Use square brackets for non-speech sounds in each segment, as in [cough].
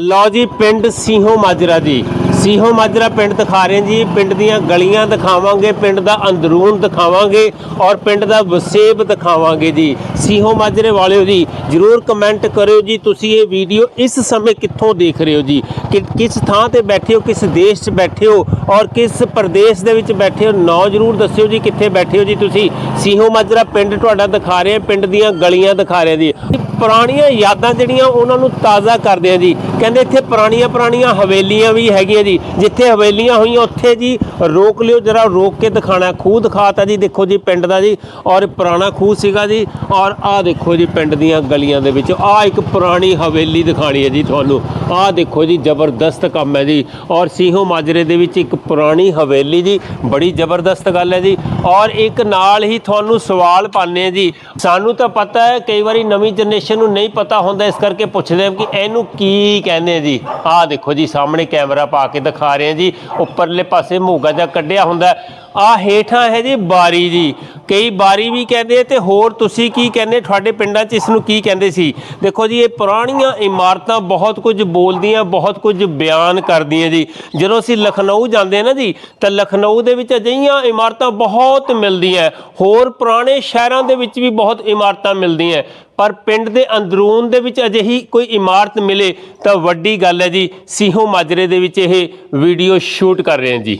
ਲਓ ਜੀ, ਪਿੰਡ ਸੀਹੋ ਮਾਜਰਾ ਜੀ। ਸੀਹੋ ਮਾਜਰਾ ਪਿੰਡ ਦਿਖਾ ਰਹੇ ਜੀ। ਪਿੰਡ ਦੀਆਂ ਗਲੀਆਂ ਦਿਖਾਵਾਂਗੇ, ਪਿੰਡ ਦਾ ਅੰਦਰੂਨ ਦਿਖਾਵਾਂਗੇ ਔਰ ਪਿੰਡ ਦਾ ਵਸੇਬ ਦਿਖਾਵਾਂਗੇ ਜੀ। ਸੀਹੋ ਮਾਜਰੇ ਵਾਲਿਓ ਜੀ, ਜਰੂਰ ਕਮੈਂਟ ਕਰਿਓ ਜੀ। ਤੁਸੀਂ ਇਹ ਵੀਡੀਓ ਇਸ ਸਮੇਂ ਕਿੱਥੋਂ ਦੇਖ ਰਹੇ ਹੋ ਜੀ? ਕਿ ਕਿਸ ਥਾਂ ਤੇ ਬੈਠੇ ਹੋ, ਕਿਸ ਦੇਸ਼ 'ਚ ਬੈਠੇ ਹੋ ਔਰ ਕਿਸ ਪ੍ਰਦੇਸ਼ ਦੇ ਵਿੱਚ ਬੈਠੇ ਹੋ? ਨਾਂ ਜਰੂਰ ਦੱਸਿਓ ਜੀ, ਕਿੱਥੇ ਬੈਠੇ ਹੋ ਜੀ ਤੁਸੀਂ? ਸੀਹੋ ਮਾਜਰਾ ਪਿੰਡ ਤੁਹਾਡਾ ਦਿਖਾ ਰਹੇ ਪਿੰਡ ਦੀਆਂ ਗਲੀਆਂ ਦਿਖਾ ਰਹੇ ਜੀ। ਪੁਰਾਣੀਆਂ ਯਾਦਾਂ ਜਿਹੜੀਆਂ ਉਹਨਾਂ ਨੂੰ ਤਾਜ਼ਾ ਕਰਦੇ ਆ ਜੀ। ਕਹਿੰਦੇ ਇੱਥੇ ਪੁਰਾਣੀਆਂ ਪੁਰਾਣੀਆਂ ਹਵੇਲੀਆਂ ਵੀ ਹੈਗੀਆਂ ਜੀ। ਜਿੱਥੇ ਹਵੇਲੀਆਂ ਹੋਈਆਂ, ਉੱਥੇ ਜੀ ਰੋਕ ਲਿਓ ਜਰਾ, ਰੋਕ ਕੇ ਦਿਖਾਣਾ ਖੂਹ ਦਿਖਾਤਾ ਜੀ, ਦੇਖੋ ਜੀ ਪਿੰਡ ਦਾ ਜੀ, ਔਰ ਪੁਰਾਣਾ ਖੂਹ ਸੀਗਾ ਜੀ, ਔਰ ਆਹ ਦੇਖੋ ਜੀ ਪਿੰਡ ਦੀਆਂ ਗਲੀਆਂ ਦੇ ਵਿੱਚ। ਆਹ ਇੱਕ ਪੁਰਾਣੀ ਹਵੇਲੀ ਦਿਖਾਣੀ ਹੈ ਜੀ ਤੁਹਾਨੂੰ। ਆਹ ਦੇਖੋ ਜੀ, ਜ਼ਬਰਦਸਤ ਕੰਮ ਹੈ ਜੀ। ਔਰ ਸੀਹੋ ਮਾਜਰੇ ਦੇ ਵਿੱਚ ਇੱਕ ਪੁਰਾਣੀ ਹਵੇਲੀ ਜੀ, ਬੜੀ ਜ਼ਬਰਦਸਤ ਗੱਲ ਹੈ ਜੀ। ਔਰ ਇੱਕ ਨਾਲ ਹੀ ਤੁਹਾਨੂੰ ਸਵਾਲ ਪਾਣੇ ਆ ਜੀ। ਸਾਨੂੰ ਤਾਂ ਪਤਾ ਹੈ, ਕਈ ਵਾਰੀ ਨਵੀਂ ਜਨਰੇਸ਼ਨ ਨੂੰ ਨਹੀਂ ਪਤਾ ਹੁੰਦਾ, ਇਸ ਕਰਕੇ ਪੁੱਛਦੇ ਆ ਕਿ ਇਹਨੂੰ ਕੀ ਕਹਿ ਕਹਿੰਦੇ ਜੀ, ਆਹ ਦੇਖੋ ਜੀ, ਸਾਹਮਣੇ ਕੈਮਰਾ ਪਾ ਕੇ ਦਿਖਾ ਰਹੇ ਆ ਜੀ, ਉੱਪਰਲੇ ਪਾਸੇ ਮੋਗਾ ਜਿਹਾ ਕੱਢਿਆ ਹੁੰਦਾ ਆ ਹੇਠਾਂ ਹੈ ਜੀ ਬਾਰੀ ਜੀ, ਕਈ ਬਾਰੀ ਵੀ ਕਹਿੰਦੇ ਤੇ ਹੋਰ ਤੁਸੀਂ ਕੀ ਕਹਿੰਦੇ ਤੁਹਾਡੇ ਪਿੰਡਾਂ 'ਚ ਇਸ ਨੂੰ ਕੀ ਕਹਿੰਦੇ ਸੀ? ਦੇਖੋ ਜੀ, ਇਹ ਪੁਰਾਣੀਆਂ ਇਮਾਰਤਾਂ ਬਹੁਤ ਕੁਝ ਬੋਲਦੀਆਂ, ਬਹੁਤ ਕੁਝ ਬਿਆਨ ਕਰਦੀਆਂ ਜੀ। ਜਦੋਂ ਅਸੀਂ ਲਖਨਊ ਜਾਂਦੇ ਆ ਨਾ ਜੀ, ਤਾਂ ਲਖਨਊ ਦੇ ਵਿੱਚ ਅਜਿਹੀਆਂ ਇਮਾਰਤਾਂ ਬਹੁਤ ਮਿਲਦੀਆਂ ਹੋਰ ਪੁਰਾਣੇ ਸ਼ਹਿਰਾਂ ਦੇ ਵਿੱਚ ਵੀ ਬਹੁਤ ਇਮਾਰਤਾਂ ਮਿਲਦੀਆਂ ਪਰ ਪਿੰਡ ਦੇ ਅੰਦਰੂਨ ਦੇ ਵਿੱਚ ਅਜਿਹੀ ਕੋਈ ਇਮਾਰਤ ਮਿਲੇ ਤਾਂ ਵੱਡੀ ਗੱਲ ਹੈ ਜੀ, ਸੀਹੋ ਮਾਜਰੇ ਦੇ ਵਿੱਚ ਇਹ ਵੀਡੀਓ ਸ਼ੂਟ ਕਰ ਰਹੇ ਹਾਂ ਜੀ।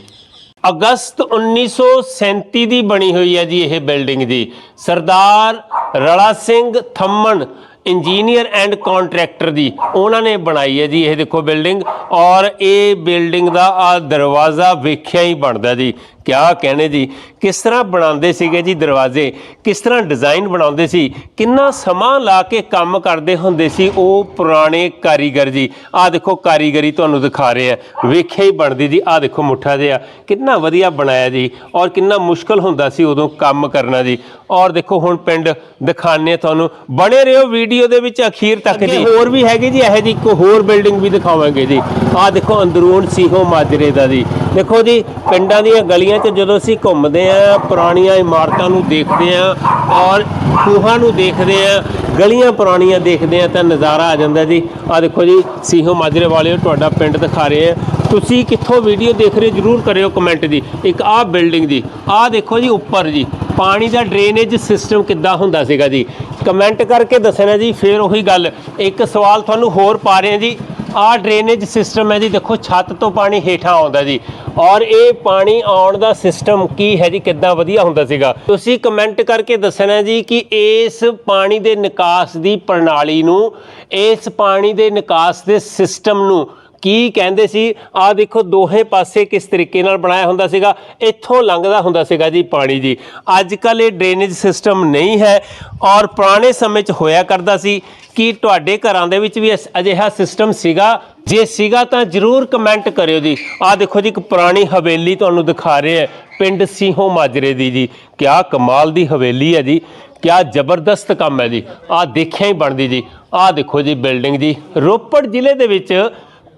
ਅਗਸਤ 1937 ਦੀ ਬਣੀ ਹੋਈ ਹੈ ਜੀ ਇਹ building the Sardar Rala Singh Thamman engineer and contractor ਦੀ ਉਹਨਾਂ ਨੇ ਬਣਾਈ ਹੈ ਜੀ, ਇਹ ਦੇਖੋ ਬਿਲਡਿੰਗ ਔਰ ਇਹ ਬਿਲਡਿੰਗ ਦਾ ਆ ਦਰਵਾਜ਼ਾ ਵੇਖਿਆ ਹੀ ਬਣਦਾ ਜੀ। ਕਿਆ ਕਹਿਣੇ ਜੀ, ਕਿਸ ਤਰ੍ਹਾਂ ਬਣਾਉਂਦੇ ਸੀਗੇ ਜੀ ਦਰਵਾਜ਼ੇ, ਕਿਸ ਤਰ੍ਹਾਂ ਡਿਜ਼ਾਈਨ ਬਣਾਉਂਦੇ ਸੀ, ਕਿੰਨਾ ਸਮਾਂ ਲਾ ਕੇ ਕੰਮ ਕਰਦੇ ਹੁੰਦੇ ਸੀ ਉਹ ਪੁਰਾਣੇ ਕਾਰੀਗਰ ਜੀ। ਆਹ ਦੇਖੋ ਕਾਰੀਗਰੀ ਤੁਹਾਨੂੰ ਦਿਖਾ ਰਹੇ ਆ ਵੇਖਿਆ ਹੀ ਬਣਦੀ ਜੀ, ਆਹ ਦੇਖੋ ਮੁੱਠਾ ਜਿਹਾ। ਕਿੰਨਾ ਵਧੀਆ ਬਣਾਇਆ ਜੀ ਔਰ ਕਿੰਨਾ ਮੁਸ਼ਕਲ ਹੁੰਦਾ ਸੀ ਉਦੋਂ ਕੰਮ ਕਰਨਾ ਜੀ। ਔਰ ਦੇਖੋ ਹੁਣ ਪਿੰਡ ਦਿਖਾਣੇ ਤੁਹਾਨੂੰ। ਬਣੇ ਰਹੋ ਵੀਡੀਓ ਦੇ ਵਿੱਚ ਅਖੀਰ ਤੱਕ ਜੀ। ਹੋਰ ਵੀ ਹੈਗੀ ਜੀ ਇਹੋ ਜੀ ਇੱਕ ਹੋਰ ਬਿਲਡਿੰਗ ਵੀ ਦਿਖਾਵਾਂਗੇ ਜੀ। ਆਹ ਦੇਖੋ ਅੰਦਰੂਨ ਸੀਹੋ ਮਾਜਰੇ ਦਾ ਜੀ। ਦੇਖੋ ਜੀ ਪਿੰਡਾਂ ਦੀਆਂ ਗਲੀਆਂ 'ਚ ਜਦੋਂ ਅਸੀਂ ਘੁੰਮਦੇ ਆ ਪੁਰਾਣੀਆਂ ਇਮਾਰਤਾਂ ਨੂੰ ਦੇਖਦੇ ਆ ਔਰ ਖੂਹਾਂ ਨੂੰ ਦੇਖਦੇ ਆ ਗਲੀਆਂ ਪੁਰਾਣੀਆਂ ਦੇਖਦੇ ਆ ਤਾਂ ਨਜ਼ਾਰਾ ਆ ਜਾਂਦਾ ਜੀ। ਆਹ ਦੇਖੋ ਜੀ ਸੀਹੋ ਮਾਜਰੇ ਵਾਲਿਓ ਤੁਹਾਡਾ ਪਿੰਡ ਦਿਖਾ ਰਹੇ ਆ। ਤੁਸੀਂ ਕਿੱਥੋਂ ਵੀਡੀਓ ਦੇਖ ਰਹੇ ਜਰੂਰ ਕਰਿਓ ਕਮੈਂਟ ਜੀ। ਇੱਕ ਆਹ ਬਿਲਡਿੰਗ ਦੀ ਆਹ ਦੇਖੋ ਜੀ ਉੱਪਰ ਜੀ। ਪਾਣੀ ਦਾ ਡਰੇਨੇਜ ਸਿਸਟਮ ਕਿੱਦਾਂ ਹੁੰਦਾ ਸੀਗਾ ਜੀ? ਕਮੈਂਟ ਕਰਕੇ ਦੱਸਣਾ ਜੀ, ਫਿਰ ਉਹੀ ਗੱਲ। ਇੱਕ ਸਵਾਲ ਤੁਹਾਨੂੰ ਹੋਰ ਪਾ ਰਹੇ ਹਾਂ ਜੀ। ਆਹ ਡਰੇਨੇਜ ਸਿਸਟਮ ਹੈ ਜੀ, ਦੇਖੋ, ਛੱਤ ਤੋਂ ਪਾਣੀ ਹੇਠਾਂ ਆਉਂਦਾ ਜੀ। ਔਰ ਇਹ ਪਾਣੀ ਆਉਣ ਦਾ ਸਿਸਟਮ ਕੀ ਹੈ ਜੀ? ਕਿੱਦਾਂ ਵਧੀਆ ਹੁੰਦਾ ਸੀਗਾ? ਤੁਸੀਂ ਕਮੈਂਟ ਕਰਕੇ ਦੱਸਣਾ ਜੀ ਕਿ ਇਸ ਪਾਣੀ ਦੇ ਨਿਕਾਸ ਦੀ ਪ੍ਰਣਾਲੀ ਨੂੰ, ਇਸ ਪਾਣੀ ਦੇ ਨਿਕਾਸ ਦੇ ਸਿਸਟਮ ਨੂੰ ਕੀ ਕਹਿੰਦੇ ਸੀ? ਆ ਦੇਖੋ ਦੋਹੇ ਪਾਸੇ ਕਿਸ ਤਰੀਕੇ ਨਾਲ ਬਣਾਇਆ ਹੁੰਦਾ ਸੀਗਾ? ਇੱਥੋਂ ਲੰਘਦਾ ਹੁੰਦਾ ਸੀਗਾ ਜੀ ਪਾਣੀ ਜੀ। ਅੱਜ ਕੱਲ ਇਹ ਡਰੇਨੇਜ ਸਿਸਟਮ ਨਹੀਂ ਹੈ ਔਰ ਪੁਰਾਣੇ ਸਮੇਂ 'ਚ ਹੋਇਆ ਕਰਦਾ ਸੀ ਕਿ ਤੁਹਾਡੇ ਘਰਾਂ ਦੇ ਵਿੱਚ ਵੀ ਇਸ- ਅਜਿਹਾ ਸਿਸਟਮ ਸੀਗਾ। ਜੇ ਸੀਗਾ ਤਾਂ ਜਰੂਰ ਕਮੈਂਟ ਕਰਿਓ ਜੀ। ਆ ਦੇਖੋ ਜੀ ਇੱਕ ਪੁਰਾਣੀ ਹਵੇਲੀ ਤੁਹਾਨੂੰ ਦਿਖਾ ਰਹੇ ਹੈ। ਪਿੰਡ ਸੀਹੋ ਮਾਜਰੇ ਦੀ ਜੀ। ਕਿਆ ਕਮਾਲ ਦੀ ਹਵੇਲੀ ਹੈ ਜੀ। ਕਿਆ ਜ਼ਬਰਦਸਤ ਕੰਮ ਹੈ ਜੀ। ਆ ਦੇਖਿਆ ਹੀ ਬਣਦੀ ਜੀ। ਆ ਦੇਖੋ ਜੀ ਬਿਲਡਿੰਗ ਜੀ। ਰੋਪੜ ਜ਼ਿਲ੍ਹੇ ਦੇ ਵਿੱਚ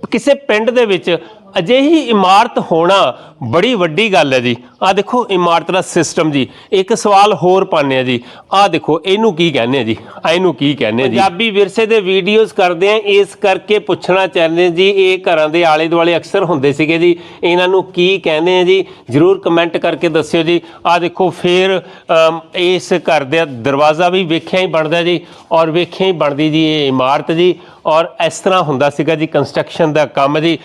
ਕਿਸੇ ਪਿੰਡ ਦੇ ਵਿੱਚ ਅਜਿਹੀ ਇਮਾਰਤ ਹੋਣਾ ਬੜੀ ਵੱਡੀ ਗੱਲ ਹੈ ਜੀ। ਆ ਦੇਖੋ ਇਮਾਰਤ ਦਾ ਸਿਸਟਮ ਜੀ। ਇੱਕ ਸਵਾਲ ਹੋਰ ਪਾਣੇ ਆ ਜੀ। ਆ ਦੇਖੋ, ਇਹਨੂੰ ਕੀ ਕਹਿੰਦੇ ਆ ਜੀ? ਆ ਇਹਨੂੰ ਕੀ ਕਹਿੰਦੇ ਆ ਜੀ? ਪੰਜਾਬੀ ਵਿਰਸੇ ਦੇ ਵੀਡੀਓਜ਼ ਕਰਦੇ ਆ ਇਸ ਕਰਕੇ ਪੁੱਛਣਾ ਚਾਹੁੰਦੇ ਜੀ, ਇਹ ਘਰਾਂ ਦੇ ਆਲੇ ਦੁਆਲੇ ਅਕਸਰ ਹੁੰਦੇ ਸੀਗੇ ਜੀ। ਇਹਨਾਂ ਨੂੰ ਕੀ ਕਹਿੰਦੇ ਆ ਜੀ? ਜਰੂਰ ਕਮੈਂਟ ਕਰਕੇ ਦੱਸਿਓ ਜੀ। ਆ ਦੇਖੋ, ਫੇਰ ਇਸ ਘਰ ਦਾ ਦਰਵਾਜ਼ਾ ਵੀ ਵੇਖਿਆ ਹੀ ਬਣਦਾ ਜੀ। ਔਰ ਵੇਖਿਆ ਹੀ ਬਣਦੀ ਜੀ ਇਹ ਇਮਾਰਤ ਜੀ। ਔਰ ਇਸ ਤਰ੍ਹਾਂ ਹੁੰਦਾ ਸੀਗਾ ਜੀ ਕੰਸਟਰਕਸ਼ਨ ਦਾ ਕੰਮ ਜੀ।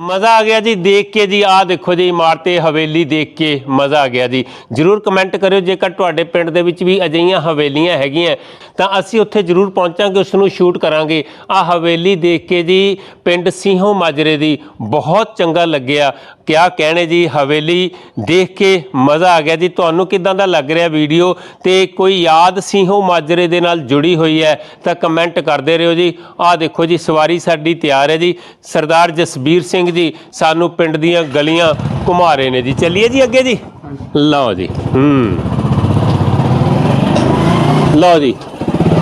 ਮਜ਼ਾ ਆ ਗਿਆ ਜੀ, ਦੇਖ ਕੇ ਜੀ, ਆਹ ਦੇਖੋ ਜੀ, ਇਮਾਰਤੇ ਹਵੇਲੀ ਦੇਖ ਕੇ ਮਜ਼ਾ ਆ ਗਿਆ ਜੀ। ਜਰੂਰ ਕਮੈਂਟ ਕਰਿਓ, ਜੇਕਰ ਤੁਹਾਡੇ ਪਿੰਡ ਦੇ ਵਿੱਚ ਵੀ ਅਜਿਹੀਆਂ ਹਵੇਲੀਆਂ ਹੈਗੀਆਂ, ਤਾਂ ਅਸੀਂ ਉੱਥੇ ਜਰੂਰ ਪਹੁੰਚਾਂਗੇ ਉਸ ਨੂੰ ਸ਼ੂਟ ਕਰਾਂਗੇ। ਆਹ ਹਵੇਲੀ ਦੇਖ ਕੇ ਜੀ, ਪਿੰਡ ਸਿੰਘੋ ਮਾਜਰੇ ਦੀ ਬਹੁਤ ਚੰਗਾ ਲੱਗਿਆ। ਕਿਆ ਕਹਿਣੇ ਜੀ, ਹਵੇਲੀ ਦੇਖ ਕੇ ਮਜ਼ਾ ਆ ਗਿਆ ਜੀ। ਤੁਹਾਨੂੰ ਕਿਦਾਂ ਦਾ ਲੱਗ ਰਿਹਾ ਵੀਡੀਓ? ਤੇ ਕੋਈ ਯਾਦ ਸਿੰਘੋ ਮਾਜਰੇ ਦੇ ਨਾਲ ਜੁੜੀ ਹੋਈ ਹੈ ਤਾਂ ਕਮੈਂਟ ਕਰਦੇ ਰਹੋ ਜੀ। ਆਹ ਦੇਖੋ ਜੀ, ਸਵਾਰੀ ਸਾਡੀ ਤਿਆਰ ਹੈ ਜੀ। ਸਰਦਾਰ ਜਸਬੀਰ ਸਿੰਘ ਜੀ ਸਾਨੂੰ ਪਿੰਡ ਦੀਆਂ ਗਲੀਆਂ ਘੁਮਾ ਰਹੇ ਨੇ ਜੀ। ਚੱਲੀਏ ਜੀ ਅੱਗੇ ਜੀ? ਲਓ ਜੀ, ਹੂੰ। ਲਓ ਜੀ,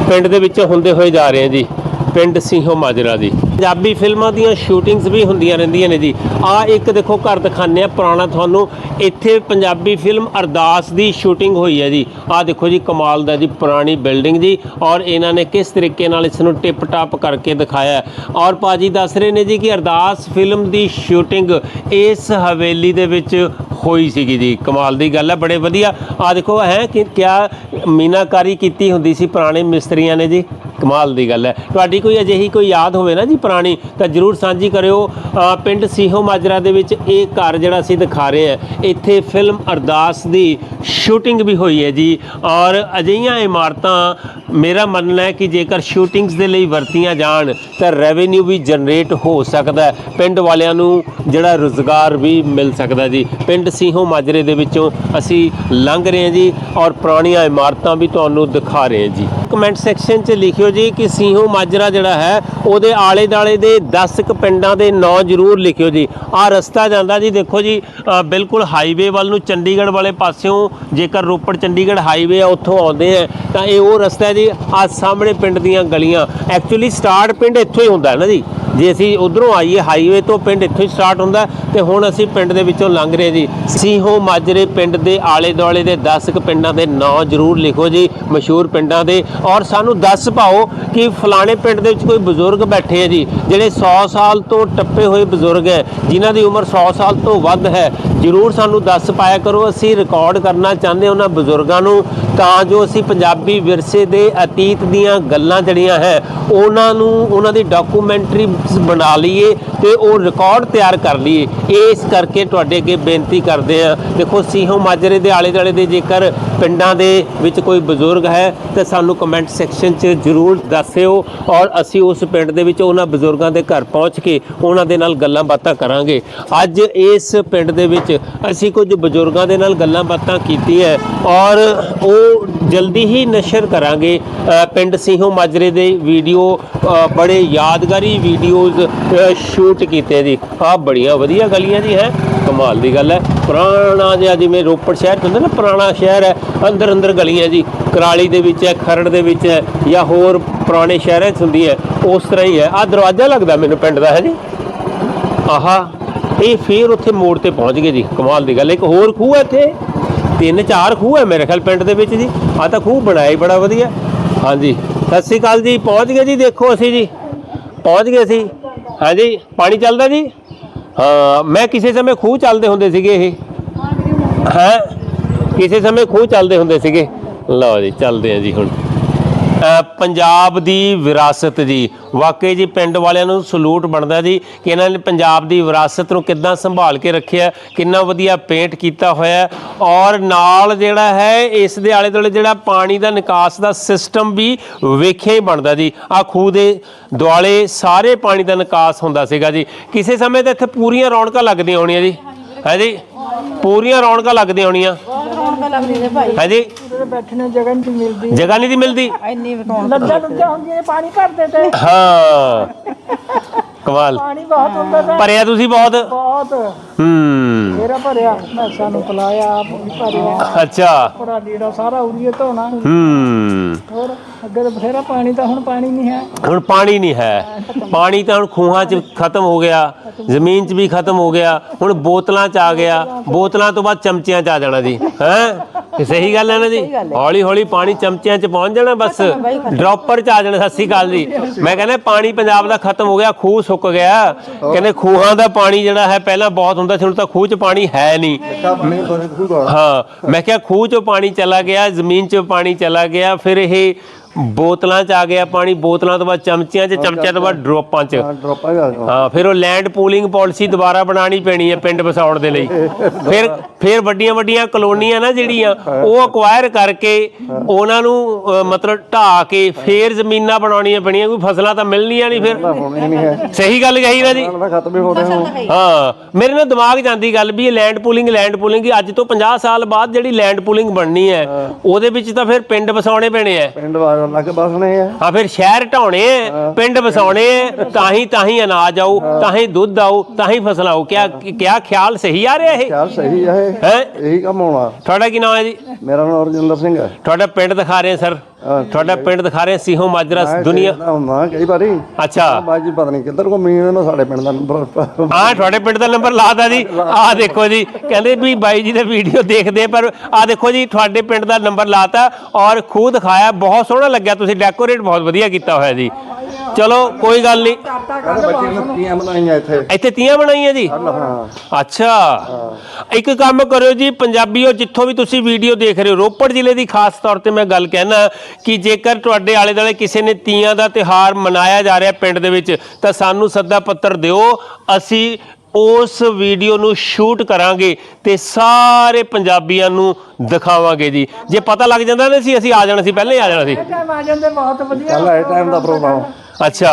ਪਿੰਡ ਦੇ ਵਿੱਚ ਹੁੰਦੇ ਹੋਏ ਜਾ ਰਹੇ ਹਾਂ ਜੀ। ਪਿੰਡ ਸਿੰਘੋ ਮਾਜਰਾ ਜੀ। ਪੰਜਾਬੀ ਫਿਲਮਾਂ ਦੀਆਂ ਸ਼ੂਟਿੰਗਸ ਵੀ ਹੁੰਦੀਆਂ ਰਹਿੰਦੀਆਂ ਨੇ ਜੀ। ਆ ਇੱਕ ਦੇਖੋ ਘਰ ਦਿਖਾਉਂਦੇ ਆ ਪੁਰਾਣਾ ਤੁਹਾਨੂੰ। ਇੱਥੇ ਪੰਜਾਬੀ ਫਿਲਮ ਅਰਦਾਸ ਦੀ ਸ਼ੂਟਿੰਗ ਹੋਈ ਹੈ ਜੀ। ਆ ਦੇਖੋ ਜੀ, ਕਮਾਲ ਦਾ ਜੀ, ਪੁਰਾਣੀ ਬਿਲਡਿੰਗ ਜੀ। ਔਰ ਇਹਨਾਂ ਨੇ ਕਿਸ ਤਰੀਕੇ ਨਾਲ ਇਸ ਨੂੰ ਟਿਪ ਟਾਪ ਕਰਕੇ ਦਿਖਾਇਆ ਹੈ। ਔਰ ਪਾਜੀ ਦੱਸ ਰਹੇ ਨੇ ਜੀ ਕਿ ਅਰਦਾਸ ਫਿਲਮ ਦੀ ਸ਼ੂਟਿੰਗ ਇਸ ਹਵੇਲੀ ਦੇ ਵਿੱਚ ਹੋਈ ਸੀਗੀ ਜੀ। ਕਮਾਲ ਦੀ ਗੱਲ ਹੈ, ਬੜੇ ਵਧੀਆ। ਆ ਦੇਖੋ, ਹੈ, ਕਿ ਕਿਆ ਮੀਨਾਕਾਰੀ ਕੀਤੀ ਹੁੰਦੀ ਸੀ ਪੁਰਾਣੇ ਮਿਸਤਰੀਆਂ ਨੇ ਜੀ। ਕਮਾਲ ਦੀ ਗੱਲ ਹੈ। ਤੁਹਾਡੀ ਕੋਈ ਅਜਿਹੀ ਕੋਈ ਯਾਦ ਹੋਵੇ ਨਾ ਜੀ ਪੁਰਾਣੀ, ਤਾਂ ਜਰੂਰ ਸਾਂਝੀ ਕਰਿਓ। ਪਿੰਡ ਸੀਹੋ ਮਾਜਰਾ ਦੇ ਵਿੱਚ ਇਹ ਘਰ ਜਿਹੜਾ ਅਸੀਂ ਦਿਖਾ ਰਹੇ ਹਾਂ, ਇੱਥੇ ਫਿਲਮ ਅਰਦਾਸ ਦੀ ਸ਼ੂਟਿੰਗ ਵੀ ਹੋਈ ਹੈ ਜੀ। ਔਰ ਅਜਿਹੀਆਂ ਇਮਾਰਤਾਂ, ਮੇਰਾ ਮੰਨਣਾ ਹੈ ਕਿ ਜੇਕਰ ਸ਼ੂਟਿੰਗਸ ਦੇ ਲਈ ਵਰਤੀਆਂ ਜਾਣ, ਤਾਂ ਰੈਵਨਿਊ ਵੀ ਜਨਰੇਟ ਹੋ ਸਕਦਾ ਪਿੰਡ ਵਾਲਿਆਂ ਨੂੰ ਜਿਹੜਾ ਰੋਜ਼ਗਾਰ ਵੀ ਮਿਲ ਸਕਦਾ ਜੀ। ਪਿੰਡ ਸੀਹੋ ਮਾਜਰੇ ਦੇ ਵਿੱਚੋਂ ਅਸੀਂ ਲੰਘ ਰਹੇ ਹਾਂ ਜੀ ਔਰ ਪੁਰਾਣੀਆਂ ਇਮਾਰਤਾਂ ਵੀ ਤੁਹਾਨੂੰ ਦਿਖਾ ਰਹੇ ਹਾਂ ਜੀ। ਕਮੈਂਟ ਸੈਕਸ਼ਨ 'ਚ ਲਿਖਿਓ ਜੀ ਕਿ ਸੀਹੋ ਮਾਜਰਾ ਜਿਹੜਾ ਹੈ, ਉਹਦੇ ਆਲੇ ਦਾਲੇ ਦੇ 10 ਕੁ ਪਿੰਡਾਂ ਦੇ ਨਾਂ ਜ਼ਰੂਰ ਲਿਖਿਓ ਜੀ। ਆਹ ਰਸਤਾ ਜਾਂਦਾ ਜੀ, ਦੇਖੋ ਜੀ ਬਿਲਕੁਲ ਹਾਈਵੇ ਵੱਲ ਨੂੰ ਚੰਡੀਗੜ੍ਹ ਵਾਲੇ ਪਾਸਿਓਂ ਜੇਕਰ ਰੋਪੜ ਚੰਡੀਗੜ੍ਹ ਹਾਈਵੇ ਆ, ਉੱਥੋਂ ਆਉਂਦੇ ਆ, ਤਾਂ ਇਹ ਉਹ ਰਸਤਾ ਹੈ ਜੀ ਆ ਸਾਹਮਣੇ ਪਿੰਡ ਦੀਆਂ ਗਲੀਆਂ। ਐਕਚੁਅਲੀ ਸਟਾਰਟ ਪਿੰਡ ਇੱਥੋਂ ਹੀ ਹੁੰਦਾ ਹੈ ਨਾ ਜੀ। ਜੇ ਅਸੀਂ ਉਧਰੋਂ ਆਈਏ ਹਾਈਵੇ ਤੋਂ ਪਿੰਡ ਇੱਥੋਂ ਹੀ ਸਟਾਰਟ ਹੁੰਦਾ ਹੈ ਤੇ ਹੁਣ ਅਸੀਂ ਪਿੰਡ ਦੇ ਵਿੱਚੋਂ ਲੰਘ ਰਹੇ ਜੀ। ਸੀਹੋ ਮਾਜਰੇ ਪਿੰਡ ਦੇ ਆਲੇ ਦੁਆਲੇ ਦੇ 10 ਕੁ ਪਿੰਡਾਂ ਦੇ ਨਾਂ ਜ਼ਰੂਰ ਲਿਖੋ ਜੀ, ਮਸ਼ਹੂਰ ਪਿੰਡਾਂ ਦੇ। ਔਰ ਸਾਨੂੰ ਦੱਸ ਪਾਓ ਕਿ ਫਲਾਣੇ ਪਿੰਡ ਦੇ ਵਿੱਚ ਕੋਈ ਬਜ਼ੁਰਗ ਬੈਠੇ ਆ ਜੀ, ਜਿਹੜੇ 100 ਸਾਲ ਤੋਂ ਟੱਪੇ ਹੋਏ ਬਜ਼ੁਰਗ ਹੈ, ਜਿਨ੍ਹਾਂ ਦੀ ਉਮਰ 100 ਸਾਲ ਤੋਂ ਵੱਧ ਹੈ। ਜ਼ਰੂਰ ਸਾਨੂੰ ਦੱਸ ਪਾਇਆ ਕਰੋ, ਅਸੀਂ ਰਿਕਾਰਡ ਕਰਨਾ ਚਾਹੁੰਦੇ ਉਹਨਾਂ ਬਜ਼ੁਰਗਾਂ ਨੂੰ, ਤਾਂ ਜੋ ਅਸੀਂ ਪੰਜਾਬੀ ਵਿਰਸੇ ਦੇ ਅਤੀਤ ਦੀਆਂ ਗੱਲਾਂ ਜਿਹੜੀਆਂ ਹੈ, ਉਹਨਾਂ ਨੂੰ, ਉਹਨਾਂ ਦੀ ਡਾਕੂਮੈਂਟਰੀ ਬਣਾ ਲਈਏ ਤੇ ਉਹ ਰਿਕਾਰਡ ਤਿਆਰ ਕਰ ਲਈਏ। ਇਸ ਕਰਕੇ ਤੁਹਾਡੇ ਅੱਗੇ ਬੇਨਤੀ ਕਰਦੇ ਆ ਦੇਖੋ, ਸੀਹੋ ਮਾਜਰੇ ਦੇ ਆਲੇ ਦੁਆਲੇ ਦੇ ਜੇਕਰ ਪਿੰਡਾਂ ਦੇ ਵਿੱਚ ਕੋਈ ਬਜ਼ੁਰਗ ਹੈ, ਤੇ ਸਾਨੂੰ ਕਮੈਂਟ ਸੈਕਸ਼ਨ 'ਚ ਜ਼ਰੂਰ ਦੱਸਿਓ ਔਰ ਅਸੀਂ ਉਸ ਪਿੰਡ ਦੇ ਵਿੱਚ ਉਹਨਾਂ ਬਜ਼ੁਰਗਾਂ ਦੇ ਘਰ ਪਹੁੰਚ ਕੇ ਉਹਨਾਂ ਦੇ ਨਾਲ ਗੱਲਾਂ ਬਾਤਾਂ ਕਰਾਂਗੇ। ਅੱਜ ਇਸ ਪਿੰਡ ਦੇ ਵਿੱਚ ਅਸੀਂ ਕੁਝ ਬਜ਼ੁਰਗਾਂ ਦੇ ਨਾਲ ਗੱਲਾਂ ਬਾਤਾਂ ਕੀਤੀ ਹੈ ਔਰ ਉਹ ਜਲਦੀ ਹੀ ਨਸ਼ਰ ਕਰਾਂਗੇ। ਪਿੰਡ ਸਿੰਘੋ ਮਾਜਰੇ ਦੇ ਵੀਡੀਓ ਬੜੇ ਯਾਦਗਾਰੀ ਵੀਡੀਓਜ਼ ਸ਼ੂਟ ਕੀਤੇ ਜੀ ਆ ਬੜੀਆਂ ਵਧੀਆ ਗਲੀਆਂ ਜੀ, ਹੈ? ਕਮਾਲ ਦੀ ਗੱਲ ਹੈ। ਪੁਰਾਣਾ ਜਿਹਾ ਜਿਵੇਂ ਰੋਪੜ ਸ਼ਹਿਰ 'ਚ ਹੁੰਦਾ ਨਾ, ਪੁਰਾਣਾ ਸ਼ਹਿਰ ਹੈ। ਅੰਦਰ ਅੰਦਰ ਗਲੀਆਂ ਜੀ। ਕਰਾਲੀ ਦੇ ਵਿੱਚ ਹੈ, ਖਰੜ ਦੇ ਵਿੱਚ ਹੈ, ਜਾਂ ਹੋਰ ਪੁਰਾਣੇ ਸ਼ਹਿਰਾਂ 'ਚ ਹੁੰਦੀ ਹੈ। ਉਸ ਤਰ੍ਹਾਂ ਹੀ ਹੈ। ਆ ਦਰਵਾਜ਼ਾ ਲੱਗਦਾ ਮੈਨੂੰ ਪਿੰਡ ਦਾ, ਹੈ ਜੀ? ਆਹਾ, ਇਹ ਫੇਰ ਉੱਥੇ ਮੋੜ ਤੇ ਪਹੁੰਚ ਗਏ ਜੀ। ਕਮਾਲ ਦੀ ਗੱਲ ਇੱਕ ਹੋਰ ਖੂਹ ਹੈ ਇੱਥੇ। ਤਿੰਨ ਚਾਰ ਖੂਹ ਹੈ ਮੇਰੇ ਖਿਆਲ ਪਿੰਡ ਦੇ ਵਿੱਚ ਜੀ। ਆ ਤਾਂ ਖੂਹ ਬਣਾਇਆ ਹੀ ਬੜਾ ਵਧੀਆ। ਹਾਂਜੀ। ਸਤਿ ਸ਼੍ਰੀ ਅਕਾਲ ਜੀ। ਪਹੁੰਚ ਗਏ ਜੀ, ਦੇਖੋ ਅਸੀਂ ਜੀ। ਪਹੁੰਚ ਗਏ ਸੀ ਹਾਂਜੀ ਪਾਣੀ ਚੱਲਦਾ ਜੀ? ਹਾਂ ਮੈਂ ਕਿਸੇ ਸਮੇਂ ਖੂਹ ਚੱਲਦੇ ਹੁੰਦੇ ਸੀਗੇ ਇਹ। ਹੈ? ਕਿਸੇ ਸਮੇਂ ਖੂਹ ਚੱਲਦੇ ਹੁੰਦੇ ਸੀਗੇ। ਲਓ ਜੀ ਚੱਲਦੇ ਆ ਜੀ ਹੁਣ। ਪੰਜਾਬ ਦੀ ਵਿਰਾਸਤ ਜੀ। ਵਾਕਈ ਜੀ ਪਿੰਡ ਵਾਲਿਆਂ ਨੂੰ ਸਲੂਟ ਬਣਦਾ ਜੀ ਕਿ ਇਹਨਾਂ ਨੇ ਪੰਜਾਬ ਦੀ ਵਿਰਾਸਤ ਨੂੰ ਕਿੱਦਾਂ ਸੰਭਾਲ ਕੇ ਰੱਖਿਆ ਕਿੰਨਾ ਵਧੀਆ ਪੇਂਟ ਕੀਤਾ ਹੋਇਆ ਔਰ ਨਾਲ ਜਿਹੜਾ ਹੈ ਇਸ ਦੇ ਆਲੇ ਦੁਆਲੇ ਜਿਹੜਾ ਪਾਣੀ ਦਾ ਨਿਕਾਸ ਦਾ ਸਿਸਟਮ ਵੀ ਵੇਖਿਆ ਹੀ ਬਣਦਾ ਜੀ। ਆ ਖੂਹ ਦੇ ਦੁਆਲੇ ਸਾਰੇ ਪਾਣੀ ਦਾ ਨਿਕਾਸ ਹੁੰਦਾ ਸੀਗਾ ਜੀ। ਕਿਸੇ ਸਮੇਂ ਤਾਂ ਇੱਥੇ ਪੂਰੀਆਂ ਰੌਣਕਾਂ ਲੱਗਦੀਆਂ ਹੋਣੀਆਂ ਜੀ। ਹੈ ਜੀ? ਪੂਰੀਆਂ ਰੌਣਕਾਂ ਲੱਗਦੀਆਂ ਹੋਣੀਆਂ। ਰੌਣਕਾਂ ਲੱਗਦੀ ਨੇ ਭਾਈ। ਹੈ ਜੀ? ਬੈਠਣੇ ਜਗ੍ਹਾ ਨਹੀਂ ਮਿਲਦੀ। ਜਗ੍ਹਾ ਨਹੀਂ ਦੀ ਮਿਲਦੀ? ਇੰਨੀ ਭਰਦੇ ਤੇ। ਹਾਂ। ਕਮਾਲ। ਪਾਣੀ ਬਹੁਤ ਹੁੰਦਾ ਤੇ। ਭਰਿਆ ਤੁਸੀਂ ਬਹੁਤ? ਬਹੁਤ। ਹੂੰ। ਮੇਰਾ ਭਰਿਆ ਮੈਂ ਸਾਨੂੰ ਪਿਲਾਇਆ ਆਪ ਵੀ ਭਰਿਆ। ਅੱਛਾ। ਪਰਾ ਲੀੜਾ ਸਾਰਾ ਉਰੀਏ ਧੋਣਾ। ਹੂੰ। ਹੋਰ? ਅੱਗੇ ਤਾਂ ਬਥੇਰਾ ਪਾਣੀ ਤਾਂ ਹੁਣ ਪਾਣੀ ਨਹੀਂ ਹੈ। ਹੁਣ ਪਾਣੀ ਨਹੀਂ ਹੈ। ਪਾਣੀ ਤਾਂ ਹੁਣ ਖੂਹਾਂ 'ਚ ਖਤਮ ਹੋ ਗਿਆ ਜ਼ਮੀਨ 'ਚ ਵੀ ਖਤਮ ਹੋ ਗਿਆ ਹੁਣ ਬੋਤਲਾਂ 'ਚ ਆ ਗਿਆ। ਬੋਤਲਾਂ ਤੋਂ ਬਾਅਦ ਚਮਚਿਆਂ 'ਚ ਆ ਜਾਣਾ ਜੀ ਹੈ? ਸਹੀ ਗੱਲ ਹੈ ਨਾ ਜੀ? ਹੌਲੀ ਹੌਲੀ ਪਾਣੀ ਚਮਚਿਆਂ 'ਚ ਪਹੁੰਚ ਜਾਣਾ ਬਸ। ਡ੍ਰੌਪਰ 'ਚ ਆ ਜਾਣਾ ਸਤਿ ਸ੍ਰੀ ਅਕਾਲ ਜੀ। ਮੈਂ ਕਹਿੰਦਾ ਪਾਣੀ ਪੰਜਾਬ ਦਾ ਖਤਮ ਹੋ ਗਿਆ ਖੂਹ ਸੁੱਕ ਗਿਆ। ਕਹਿੰਦੇ ਖੂਹਾਂ ਦਾ ਪਾਣੀ ਜਿਹੜਾ ਹੈ ਪਹਿਲਾਂ ਬਹੁਤ ਹੁੰਦਾ ਸੀ ਹੁਣ ਤਾਂ ਖੂਹ 'ਚ ਪਾਣੀ ਹੈ ਨਹੀਂ। ਹਾਂ ਮੈਂ ਕਿਹਾ ਖੂਹ 'ਚੋਂ ਪਾਣੀ ਚਲਾ ਗਿਆ ਜ਼ਮੀਨ 'ਚੋਂ ਪਾਣੀ ਚਲਾ ਗਿਆ ਫਿਰ ਇਹ ਬੋਤਲਾਂ 'ਚ ਆ ਗਿਆ ਪਾਣੀ ਬੋਤਲਾਂ ਤੋਂ ਬਾਅਦ ਚਮਚਿਆਂ 'ਚ ਚਮਚਿਆਂ ਤੋਂ ਬਾਅਦ ਡ੍ਰੋਪਾਂ 'ਚ। ਡ੍ਰੌਪਾਂ ਹਾਂ ਫਿਰ ਉਹ ਲੈਂਡ ਪੂਲਿੰਗ ਪਾਲਿਸੀ ਦੁਬਾਰਾ ਬਣਾਉਣੀ ਪੈਣੀ ਹੈ ਪਿੰਡ ਵਸਾਉਣ ਦੇ ਲਈ। [laughs] ਫਿਰ ਫਿਰ ਵੱਡੀਆਂ ਵੱਡੀਆਂ ਕਲੋਨੀਆਂ ਨਾ ਜਿਹੜੀਆਂ ਉਹ ਅਕਵਾਇਰ ਕਰਕੇ ਉਹਨਾਂ ਨੂੰ ਮਤਲਬ ਢਾ ਕੇ ਫੇਰ ਜ਼ਮੀਨਾਂ ਬਣਾਉਣੀਆਂ ਪੈਣੀਆਂ ਕੋਈ ਫਸਲਾਂ ਤਾਂ ਮਿਲਣੀਆਂ ਨਹੀਂ ਫਿਰ। ਸਹੀ ਗੱਲ ਕਹੀ ਨਾ ਜੀ। ਖਤਮ ਹੀ ਹੋ ਰਹੇ ਹੋ ਹਾਂ। ਮੇਰੇ ਨਾਲ ਦਿਮਾਗ ਜਾਂਦੀ ਗੱਲ ਵੀ ਇਹ ਲੈਂਡ ਪੂਲਿੰਗ ਲੈਂਡ ਪੂਲਿੰਗ ਅੱਜ ਤੋਂ 50 ਸਾਲ ਬਾਅਦ ਜਿਹੜੀ ਲੈਂਡ ਪੂਲਿੰਗ ਬਣਨੀ ਹੈ ਉਹਦੇ ਵਿੱਚ ਤਾਂ ਫਿਰ ਪਿੰਡ ਵਸਾਉਣੇ ਪੈਣੇ ਆ। ਪਿੰਡ ਵਾਲ ਲੱਗ ਬਸਣੇ ਆ ਆ ਫਿਰ ਸ਼ਹਿਰ ਢਾਉਣੇ ਆ ਪਿੰਡ ਵਸਾਉਣੇ ਆ ਤਾਂ ਹੀ ਤਾਂ ਹੀ ਅਨਾਜ ਆਊ ਤਾਂ ਹੀ ਦੁੱਧ ਆਊ ਤਾਂ ਹੀ ਫਸਲ ਆਊ। ਕਿਆ ਕਿਆ ਖਿਆਲ ਸਹੀ ਆ ਰਿਹਾ ਇਹ? ਖਿਆਲ ਸਹੀ ਹੈ ਇਹ। ਹੈ? ਇਹੀ ਕੰਮ ਹੋਣਾ ਤੁਹਾਡਾ ਕੀ ਨਾਮ ਹੈ ਜੀ? ਮੇਰਾ ਨਾਮ ਰਜਿੰਦਰ ਸਿੰਘ ਹੈ। ਤੁਹਾਡਾ ਪਿੰਡ ਦਿਖਾ ਰਹੇ ਆ ਸਰ। ਤੁਹਾਡਾ ਪਿੰਡ ਦਿਖਾ ਰਹੇ ਸੀਹੋਂ ਮਾਜਰਾ ਦੁਨੀਆ ਹੁੰਦਾ ਕਈ ਵਾਰੀ ਅੱਛਾ। ਬਾਜੀ ਪਤਾ ਨਹੀਂ ਕਿੱਧਰ ਘੁੰਮੀ ਮੈਂ ਸਾਡੇ ਪਿੰਡ ਦਾ ਨੰਬਰ ਹਾਂ ਤੁਹਾਡੇ ਪਿੰਡ ਦਾ ਨੰਬਰ ਲਾਦਾ ਜੀ। ਆਹ ਦੇਖੋ ਜੀ ਕਹਿੰਦੇ ਵੀ ਬਾਈ ਜੀ ਦੇ ਵੀਡੀਓ ਦੇਖਦੇ ਪਰ ਆਹ ਦੇਖੋ ਜੀ ਤੁਹਾਡੇ ਪਿੰਡ ਦਾ ਨੰਬਰ ਲਾਤਾ ਔਰ ਖੂਹ ਦਿਖਾਇਆ ਬਹੁਤ ਸੋਹਣਾ ਲੱਗਿਆ ਤੁਸੀਂ ਡੈਕੋਰੇਟ ਬਹੁਤ ਵਧੀਆ ਕੀਤਾ ਹੋਇਆ ਜੀ। ਚਲੋ ਕੋਈ ਗੱਲ ਨਹੀਂ। ਬੱਚੇ ਨੂੰ ਤੀਆਂ ਬਣਾਈਆਂ ਇੱਥੇ। ਇੱਥੇ ਤੀਆਂ ਬਣਾਈਆਂ ਜੀ? ਹਾਂ। ਅੱਛਾ। ਇੱਕ ਕੰਮ ਕਰਿਓ ਜੀ ਪੰਜਾਬੀਓ ਜਿੱਥੋਂ ਵੀ ਤੁਸੀਂ ਵੀਡੀਓ ਦੇਖ ਰਹੇ ਹੋ ਰੋਪੜ ਜ਼ਿਲ੍ਹੇ ਦੀ ਖਾਸ ਤੌਰ ਤੇ ਮੈਂ ਗੱਲ ਕਹਿਣਾ ਕਿ ਜੇਕਰ ਤੁਹਾਡੇ ਆਲੇ ਦੁਆਲੇ ਕਿਸੇ ਨੇ ਤੀਆਂ ਦਾ ਤਿਹਾਰ ਮਨਾਇਆ ਜਾ ਰਿਹਾ ਪਿੰਡ ਦੇ ਵਿੱਚ ਤਾਂ ਸਾਨੂੰ ਸੱਦਾ ਪੱਤਰ ਦਿਓ। ਅਸੀਂ ਉਸ ਵੀਡੀਓ ਨੂੰ ਸ਼ੂਟ ਕਰਾਂਗੇ ਤੇ ਸਾਰੇ ਪੰਜਾਬੀਆਂ ਨੂੰ ਦਿਖਾਵਾਂਗੇ ਜੀ। ਜੇ ਪਤਾ ਲੱਗ ਜਾਂਦਾ ਨਾ ਸੀ ਅਸੀਂ ਆ ਜਾਣਾ ਸੀ ਪਹਿਲਾਂ ਹੀ ਆ ਜਾਣਾ ਸੀ। ਟਾਈਮ ਆ ਜਾਂਦੇ ਬਹੁਤ ਵਧੀਆ। ਕੱਲ ਇਹ ਟਾਈਮ ਦਾ ਪ੍ਰੋਗਰਾਮ ਅੱਛਾ।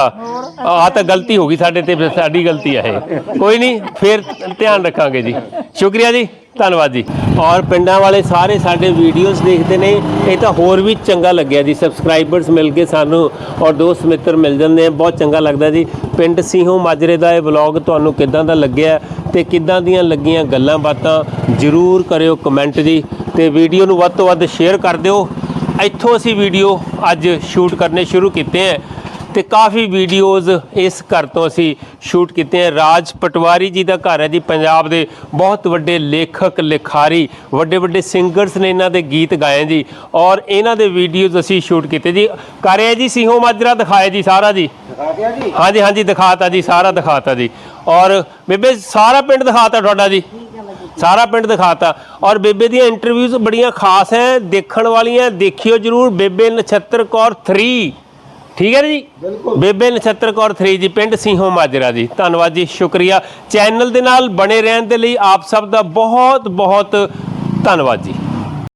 ਆ ਤਾਂ ਗਲਤੀ ਹੋ ਗਈ ਸਾਡੇ ਤੇ ਫਿਰ ਸਾਡੀ ਗਲਤੀ ਹੈ ਇਹ। ਕੋਈ ਨਹੀਂ ਫਿਰ ਧਿਆਨ ਰੱਖਾਂਗੇ ਜੀ। ਸ਼ੁਕਰੀਆ ਜੀ ਧੰਨਵਾਦ ਜੀ। ਔਰ ਪਿੰਡਾਂ ਵਾਲੇ ਸਾਰੇ ਸਾਡੇ ਵੀਡੀਓਜ਼ ਦੇਖਦੇ ਨੇ ਇਹ ਤਾਂ ਹੋਰ ਵੀ ਚੰਗਾ ਲੱਗਿਆ ਜੀ। ਸਬਸਕ੍ਰਾਈਬਰਸ ਮਿਲ ਕੇ ਸਾਨੂੰ ਔਰ ਦੋਸਤ ਮਿੱਤਰ ਮਿਲ ਜਾਂਦੇ ਆ ਬਹੁਤ ਚੰਗਾ ਲੱਗਦਾ ਜੀ। ਪਿੰਡ ਸਿੰਘੋਂ ਮਾਜਰੇ ਦਾ ਇਹ ਵਲੌਗ ਤੁਹਾਨੂੰ ਕਿੱਦਾਂ ਦਾ ਲੱਗਿਆ ਤੇ ਕਿੱਦਾਂ ਦੀਆਂ ਲੱਗੀਆਂ ਗੱਲਾਂ ਬਾਤਾਂ ਜਰੂਰ ਕਰਿਓ ਕਮੈਂਟ ਜੀ। ਤੇ ਵੀਡੀਓ ਨੂੰ ਵੱਧ ਤੋਂ ਵੱਧ ਸ਼ੇਅਰ ਕਰ ਦਿਓ। ਇੱਥੋਂ ਅਸੀਂ ਵੀਡੀਓ ਅੱਜ ਸ਼ੂਟ ਕਰਨੇ ਸ਼ੁਰੂ ਕੀਤੇ ਹੈ ਤੇ ਕਾਫੀ ਵੀਡੀਓਜ਼ ਇਸ ਘਰ ਤੋਂ ਅਸੀਂ ਸ਼ੂਟ ਕੀਤੇ ਹੈ ਰਾਜ ਪਟਵਾਰੀ ਜੀ ਦਾ ਘਰ ਹੈ ਜੀ ਪੰਜਾਬ ਦੇ। ਬਹੁਤ ਵੱਡੇ ਲੇਖਕ ਲਿਖਾਰੀ ਵੱਡੇ ਵੱਡੇ ਸਿੰਗਰਸ ਨੇ ਇਹਨਾਂ ਦੇ ਗੀਤ ਗਾਏ ਜੀ। ਔਰ ਇਹਨਾਂ ਦੇ ਵੀਡੀਓਜ਼ ਅਸੀਂ ਸ਼ੂਟ ਕੀਤੇ ਜੀ। ਕਰਿਆ ਜੀ ਸਿੰਘੋ ਮਾਜਰਾ ਦਿਖਾਇਆ ਜੀ ਸਾਰਾ ਜੀ। ਹਾਂਜੀ ਹਾਂਜੀ ਦਿਖਾਤਾ ਜੀ ਸਾਰਾ ਦਿਖਾਤਾ ਜੀ। ਔਰ ਬੇਬੇ ਸਾਰਾ ਪਿੰਡ ਦਿਖਾਤਾ ਤੁਹਾਡਾ ਜੀ। ਸਾਰਾ ਪਿੰਡ ਦਿਖਾਤਾ। ਔਰ ਬੇਬੇ ਦੀਆਂ ਇੰਟਰਵਿਊਜ਼ ਬੜੀਆਂ ਖਾਸ ਹੈ। ਦੇਖਣ ਵਾਲੀਆਂ ਦੇਖਿਓ ਜਰੂਰ। ਬੇਬੇ ਨਛੱਤਰ ਕੌਰ 3 ਠੀਕ ਹੈ ਜੀ? ਬੇਬੇ ਨਛੱਤਰ ਕੌਰ 3 ਜੀ ਪਿੰਡ ਸਿੰਘੋਂ ਮਾਜਰਾ ਜੀ। ਧੰਨਵਾਦ ਜੀ ਸ਼ੁਕਰੀਆ। ਚੈਨਲ ਦੇ ਨਾਲ ਬਣੇ ਰਹਿਣ ਦੇ ਲਈ ਆਪ ਸਭ ਦਾ ਬਹੁਤ ਬਹੁਤ ਧੰਨਵਾਦ ਜੀ।